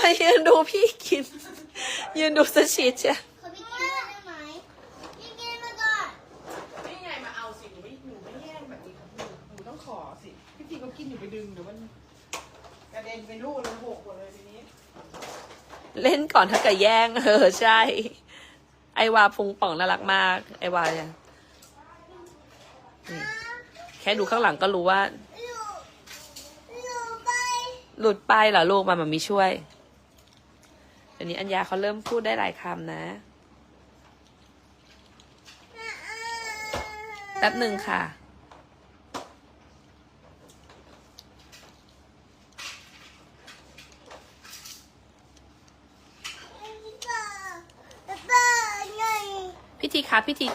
ไมยืนดูพี่กิน ยืนดูสชีดเชียขอพี่กินได้ไหมพี่กินมาก่อนนี่ไงมาเอาสิหนูไม่หนูไม่แย่งแบบนี้ครับหนูหนูต้องขอสิ พี่ทีก็กินอยู่ไปดึงเดี๋ยวมันกระเด็นไปลูกเลยหกหมดเลยทีนี้ เล่นก่อนถ้ากิดแย่งเออใช่ ไอวาพุงป่องน่ารักมาก ไอวาเนี่ยนี่แค่ดูข้างหลังก็รู้ว่าอยู่อยู่ไปหลุดไปเหรอลูกมามามีช่วย ดี๋ยวนี้อัญญาเขาเริ่มพูดได้หลายคำนะแป๊บหนึ่งค่ะ พิธีคะพิธี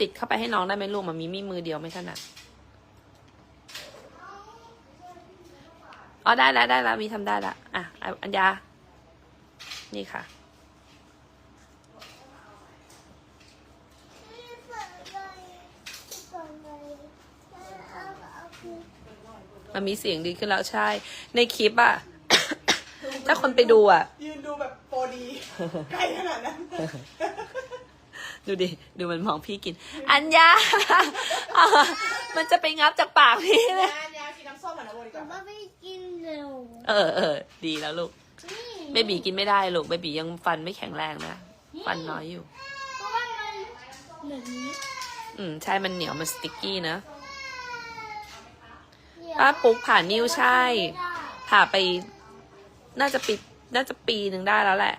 ติดเข้าไปให้น้องได้ไหมลูกมามีมีมือเดียวไม่ถนัดอ๋อได้แล้วได้แล้วมีทำได้ละอะอัญญา นี่ค่ะ มันมีเสียงดีขึ้นแล้วใช่ ในคลิปอะถ้าคนไปดูอะยืนดูแบบโปรดีไกลขนาดนั้น ดูดิ ดูมันมองพี่กิน อัญญาอะมันจะไปงับจากปากพี่เลยยายากินน้ำส้มเหมือนนะโบดีกแต่ว่าว่าไม่กินเร็วเออเออดีแล้วลูก เบบีกินไม่ได้ลูกเบบียังฟันไม่แข็งแรงนะ ฟันน้อยอยู่ เพราะว่ามันแบบนี้อืมใช่มันเหนียวมันสติกกี้นะป้าปุ๊กผ่านนิ้วใช่ ผ่าไป น่าจะปีน่าจะปีหนึ่งได้แล้วแหละ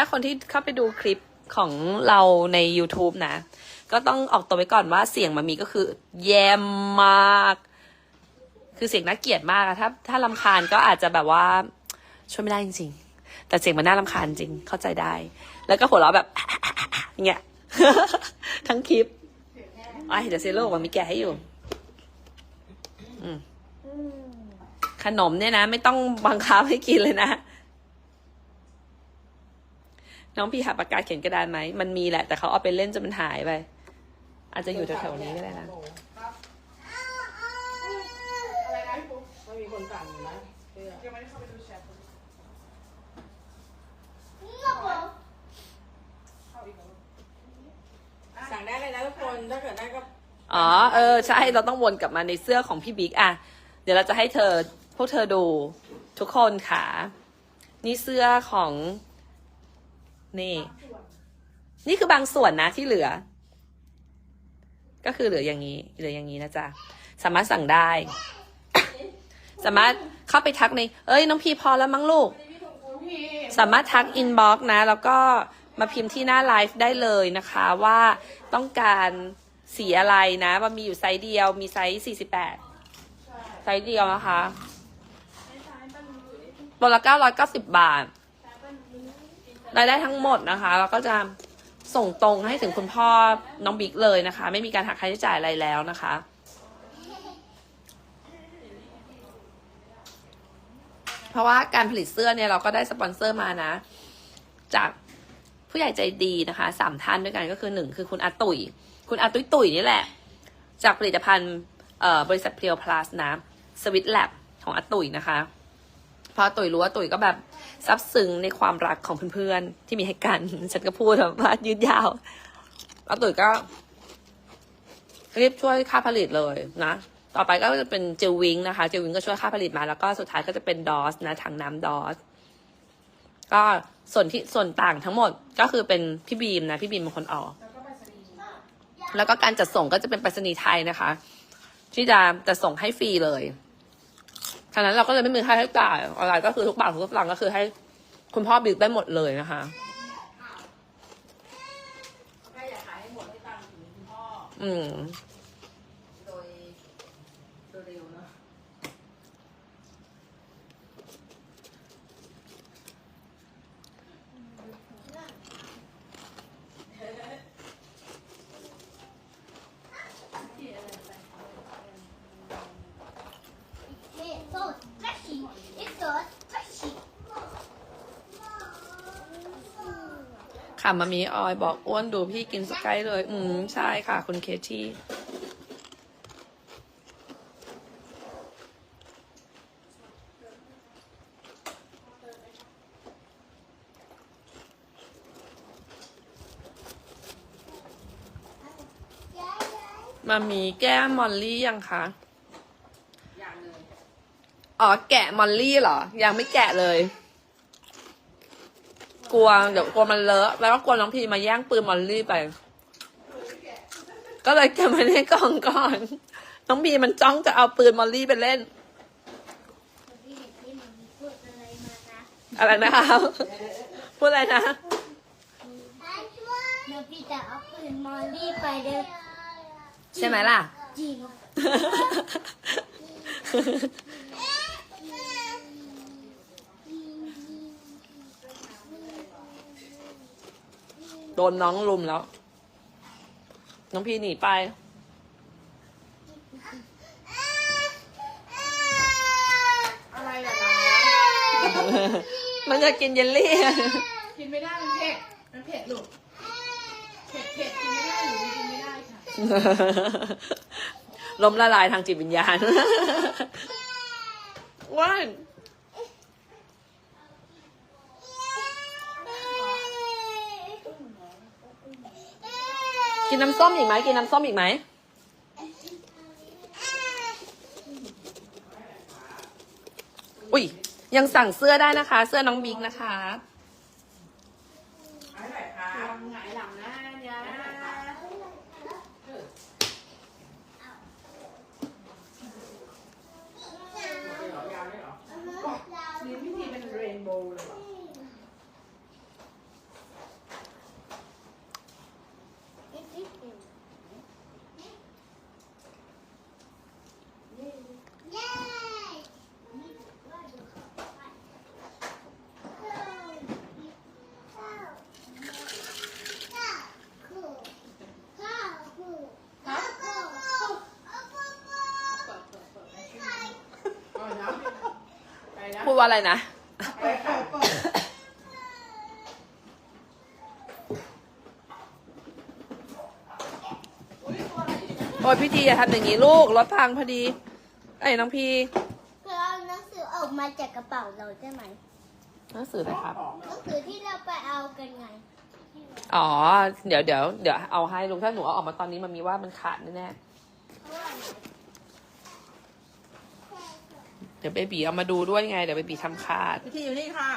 ถ้าคนที่เข้าไปดูคลิปของเราใน YouTube นะ ก็ต้องออกตัวไว้ก่อนว่าเสียงมันมีก็คือ แย่มาก คือเสียงน่าเกลียดมากอะถ้าถ้าลำคาญก็อาจจะแบบว่า ช่วยไม่ได้จริงๆ แต่เสียงมันน่ารำคาญจริงเข้าใจได้ แล้วก็หัวเราะแบบย่างเงี้ยทั้งคลิปไอ้เดี๋ยวเซโลกมันมีแกะให้อยู่ขนมเนี่ยนะ ไม่ต้องบังคับให้กินเลยนะ น้องพี่หาปากกาเขียนกระดานไหม มันมีแหละ แต่เขาเอาไปเล่นจนมันหายไป อาจจะอยู่แถวๆนี้ก็ได้นะครับอะไรนะพี่ปุ๊กไม่มีคนสั่งอยู่นะเสื้อยังไม่ได้เข้าไปดูแชทเข้าอีกแล้วสั่งได้เลยนะทุกคน ถ้าเกิดได้ก็อ๋อ เออ ใช่ เราต้องวนกลับมาในเสื้อของพี่บิ๊กอะ เดี๋ยวเราจะให้เธอ พวกเธอดู ทุกคนค่ะ นี่เสื้อของ นี่ นี่คือบางส่วนนะที่เหลือ ก็คือเหลืออย่างนี้ เหลืออย่างนี้นะจ๊ะ สามารถสั่งได้ สามารถเข้าไปทักใน เอ้ยน้องพีพอแล้วมั้งลูก สามารถทักอินบ็อกซ์นะ แล้วก็มาพิมพ์ที่หน้าไลฟ์ได้เลยนะคะว่าต้องการสีอะไรนะว่ามีอยู่ไซส์เดียว มีไซส์48ไซส์เดียวนะคะตัวละ990บาท รายได้ทั้งหมดนะคะแล้วก็จะส่งตรงให้ถึงคุณพ่อน้องบิ๊กเลยนะคะ ไม่มีการหักค่าใช้จ่ายอะไรแล้วนะคะ เพราะว่าการผลิตเสื้อเนี่ยเราก็ได้สปอนเซอร์มานะ จากผู้ใหญ่ใจดีนะคะสามท่านด้วยกันก็คือหนึ่งคือคุณอาตุย คุณอาตุยตุยนี่แหละ จากผลิตภัณฑ์บริษัทเพียวพลัสนะสวิตแลบของอาตุยนะคะ พราะอตุ๋ยรู้ว่าตุ๋ยก็แบบซับซึ้งในความรักของเพื่อนๆที่มีให้กัน ฉันก็พูดแบบว่ายืดยาวอาตุยก็รีบช่วยค่าผลิตเลยนะ ต่อไปก็จะเป็นเจลวิงนะคะ เจลวิงก็ช่วยค่าผลิตมา แล้วก็สุดท้ายก็จะเป็นดอสนะถังน้ำดอส ก็ส่วนที่ส่วนต่างทั้งหมดก็คือเป็นพี่บีมนะ พี่บีมเป็นคนออก แล้วก็ไปสนีแล้วก็การจัดส่งก็จะเป็นไปรษณีย์ไทยนะคะ ที่จะจะส่งให้ฟรีเลยะนั้นเราก็เลยไม่มีค่าใช้จ่ายอะไรก็คือทุกบาททุกสตางค์ก็คือให้คุณพ่อบิ๊กได้หมดเลยนะคะแค่อยากขายให้หมดให้ตังค์ถึงคุณพ่อ อืม โดยโดยเร็วเนอะ It's so stretchy. It's so stretchy. ค่ะมามีออยบอกอ้วนดูพี่กินสกายเลย อืมใช่ค่ะ คุณเคที่มามีแก้มอลลี่ยังคะอย่างเลยอ๋อแกะมอลลี่เหรอ ยังไม่แกะเลย กลัวเดี๋ยวกลัวมันเลอะ แล้วก็กลัวน้องพีมาแย่งปืนมอลลี่ไป ก็เลยเก็บไว้ในกล่องก่อน น้องพีมันจ้องจะเอาปืนมอลลี่ไปเล่น พี่เห็นที่มันมีพูดอะไรมานะอะไรนะคะพูดอะไรนะ เดี๋ยวพี่จะเอาปืนมอลลี่ไปเด้อใช่ไหมล่ะ จริง โดนน้องลุมแล้ว น้องพีหนีไปอะไรล่ะนะมันจะกินเยลลี่กินไม่ได้มันเผ็ด มันเผ็ดลูก เผ็ดเผ็ดกินไม่ได้หนูกินไม่ได้ค่ะ ล้มละลายทางจิตวิญญาณว่าน กินน้ำส้มอีกไหมกินน้ำส้มอีกไหมอุ้ยยังสั่งเสื้อได้นะคะ เสื้อน้องบิ๊กนะคะ อะไรครับหงายหลังนะยานี่พิธีเป็นเรนโบว์เลยเหรอ อ๋อนะไปแล้ว พูดว่าอะไรนะไปค่ะเปิดโอ้ยพี่ทีอย่าทำอย่างนี้ลูกรถพังพอดี ไอ้ยน้องพีคือเอาหนังสือออกมาจากกระเป๋าเราได้ไหมหนังสือนะครับ หนังสือที่เราไปเอากันไง อ๋อ เดี๋ยวเดี๋ยวเดี๋ยวเอาให้ลูกถ้าหนูเอาออกมาตอนนี้มันมีว่ามันขาดแน่ๆ เดี๋ยวเบบีเอามาดูด้วยไง เดี๋ยวเบบีทำขาดพิธีอยู่นี่ค่ะ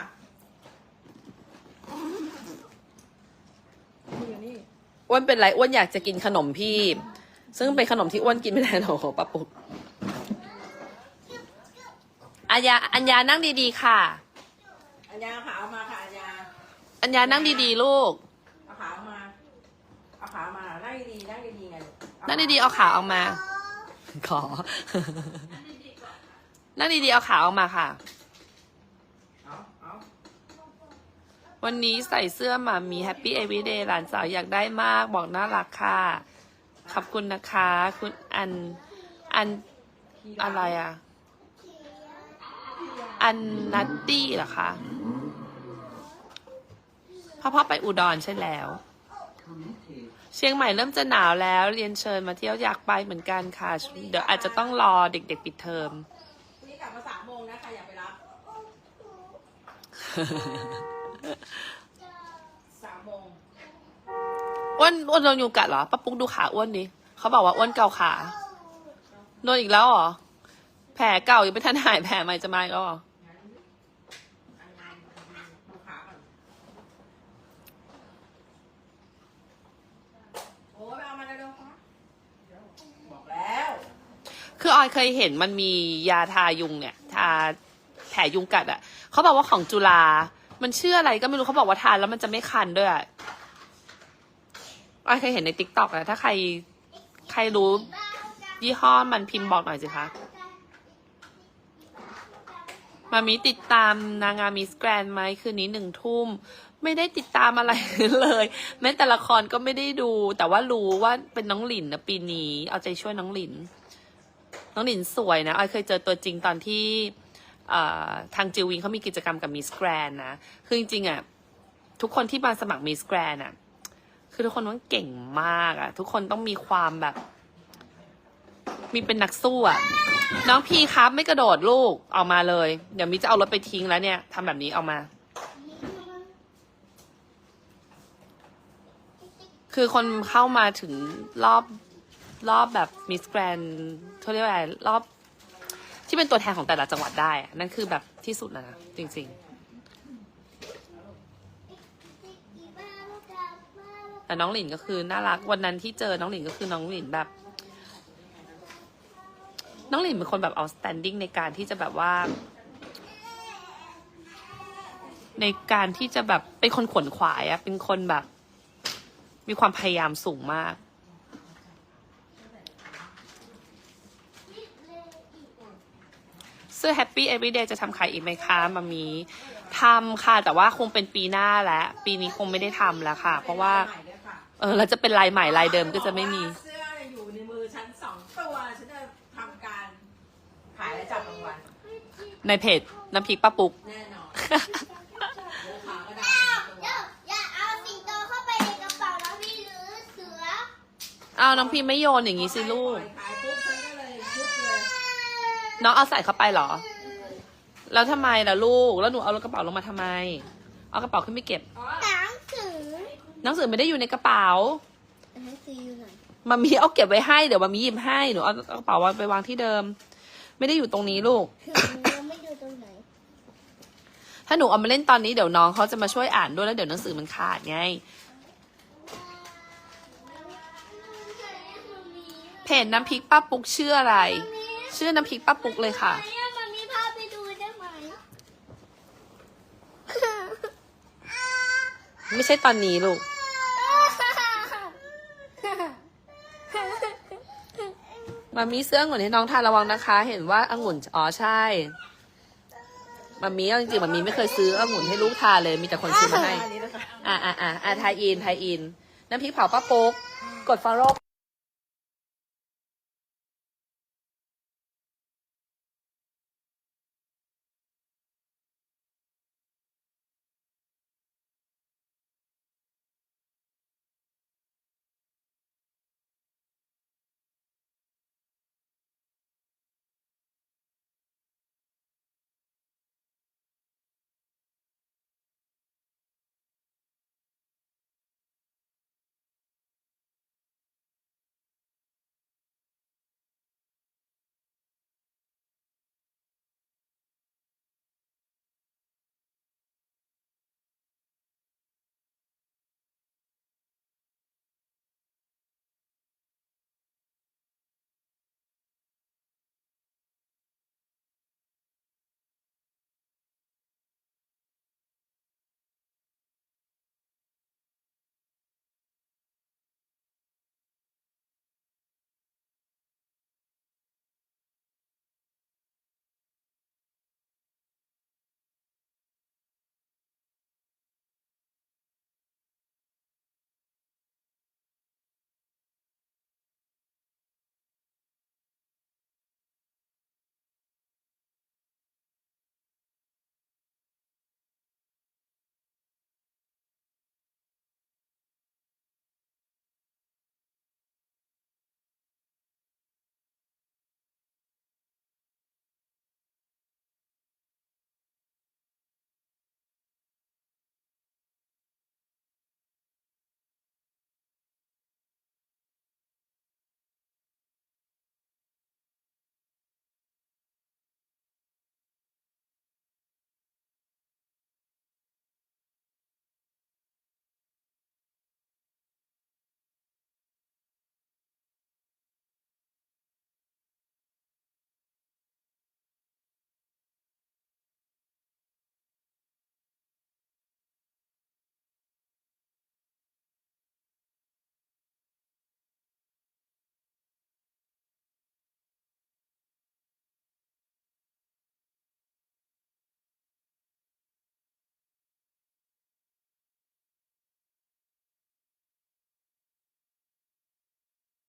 พิธีอยู่นี่อ้วนเป็นไรอ้วนอยากจะกินขนมพี่ ซึ่งเป็นขนมที่อ้วนกินไม่ได้หรอกของป้าปุ๊กอัญญาอัญญานั่งดีๆค่ะ อัญญาขาเอามาค่ะอัญญาอัญญานั่งดีๆลูก เอาขาเอามาเอาขามานั่งดีๆนั่งดีๆไงนั่งดีๆเอาขาออกมา ขอ นั่งดีๆเอาขาออกมาค่ะ วันนี้ใส่เสื้อหมามีแฮปปี้เอวีเดย์หลานสาวอยากได้มาก บอกน่ารักค่ะ ขอบคุณนะคะ คุณอัน อันอะไรอะ อันนัตตี้เหรอคะพ่อพ่อไปอุดรใช่แล้ว เชียงใหม่เริ่มจะหนาวแล้ว เรียนเชิญมาเที่ยวอยากไปเหมือนกันค่ะ เดี๋ยวอาจจะต้องรอเด็กๆปิดเทอม พรุ่งนี้กลับมาสามโมงนะใครอยากไปรับ สามโมงอ้วนอ้วนโดนยุงกัดเหรอป้าปุ๊กดูขาอ้วนดิเขาบอกว่าอ้วนเกาขาโดนอีกแล้วเหรอแผลเก่ายังไม่ทันหายแผลใหม่จะมาอีกแล้วเหรออัญญาดูขาก่อนโอ้ยไปเอามาเร็วๆค่ะบอกแล้ว คือออยเคยเห็นมันมียาทายุงเนี่ย ทาแผลยุงกัดอะ่ะ เขาบอกว่าของจุฬามันชื่ออะไรก็ไม่รู้เขาบอกว่าทานแล้วมันจะไม่คันด้วยอะอเคยเห็นในติ๊กต็อกนะถ้าใครใครรู้ยี่ห้อมันพิมพ์บอกหน่อยสิคะมามีติดตามนางงามมิสแกรนไหมคืนนี้หนึ่งทุ่ม ไม่ได้ติดตามอะไรเลย แม้แต่ละครก็ไม่ได้ดู แต่ว่ารู้ว่าเป็นน้องหลินนะปีนี้ เอาใจช่วยน้องหลิน น้องหลินสวยนะออยเคยเจอตัวจริงตอนที่ ทางจิววิงเขามีกิจกรรมกับมิสแกรนนะ คือจริงๆอะทุกคนที่มาสมัครมิสแกรนอะคือทุกคนต้องเก่งมากอะทุกคนต้องมีความแบบ มีเป็นนักสู้อะน้องพีครับไม่กระโดดลูกออกมาเลย เดี๋ยวมิจะเอารถไปทิ้งแล้วเนี่ยทำแบบนี้ออกมา คือคนเข้ามาถึงรอบรอบแบบมิสแกรนเขาเรียกว่าอะไรรอบ ที่เป็นตัวแทนของแต่ละจังหวัดได้ นั่นคือแบบที่สุดแล้วนะจริง ๆ แต่น้องหลินก็คือน่ารักวันนั้นที่เจอน้องหลินก็คือน้องหลินแบบ น้องหลินเป็นคนแบบ outstanding ในการที่จะแบบว่า ในการที่จะแบบเป็นคนขวนขวายอะเป็นคนแบบ มีความพยายามสูงมาก สื้อ Happy Everyday จะทำขายอีกไหมคะมามีทำค่ะ แต่ว่าคงเป็นปีหน้าแล้ว ปีนี้คงไม่ได้ทำแล้วค่ะ เพราะว่าใหม่ด้วยค่ะเออเราจะเป็นลายใหม่ลายเดิมก็จะไม่มี เสื้ออยู่ในมือฉันสองตัวฉันจะทำการขายและจับรางวัลในเพจน้ำพริกป้าปุ๊ก แน่นอนเดี๋ยวขากระดาษสองตัวอย่าอย่าเอาสิงโตเข้าไปในกระเป๋านะพี่หรือเสือเอาน้องพีไม่โยนอย่างนี้สิลูกขายปุ๊บฉันก็เลยยุบเลย น้องเอาใส่เข้าไปเหรอ แล้วทำไมล่ะลูก แล้วหนูเอากระเป๋าลงมาทำไม เอากระเป๋าขึ้นไปเก็บ หนังสือหนังสือไม่ได้อยู่ในกระเป๋าหนังสืออยู่ไหนมามีเอาเก็บไว้ให้ เดี๋ยวมามีหยิบให้ หนูเอากระเป๋าวางไปวางที่เดิม ไม่ได้อยู่ตรงนี้ลูกยังไม่ดูตรงไหน ถ้าหนูเอามาเล่นตอนนี้เดี๋ยวน้องเขาจะมาช่วยอ่านด้วยแล้วเดี๋ยวหนังสือมันขาดไง เพจน้ำพริกป้าปุ๊กชื่ออะไร ชื่อน้ำพริกป้าปุ๊กเลยค่ะไหนอะมันมีภาพไปดูได้ไหมไม่ใช่ตอนนี้ลูก มามีเสื้อองุ่นให้น้องทานระวังนะคะ เห็นว่าองุ่นอ๋อใช่มามีเอาจริงๆมามีไม่เคยซื้อองุ่นให้ลูกทานเลยมีแต่คนซื้อมาให้ อันนี้นะคะ อ่าอ่าอ่าอ่าทายอินทายอิน น้ำพริกเผาป้าปุ๊ก กด follow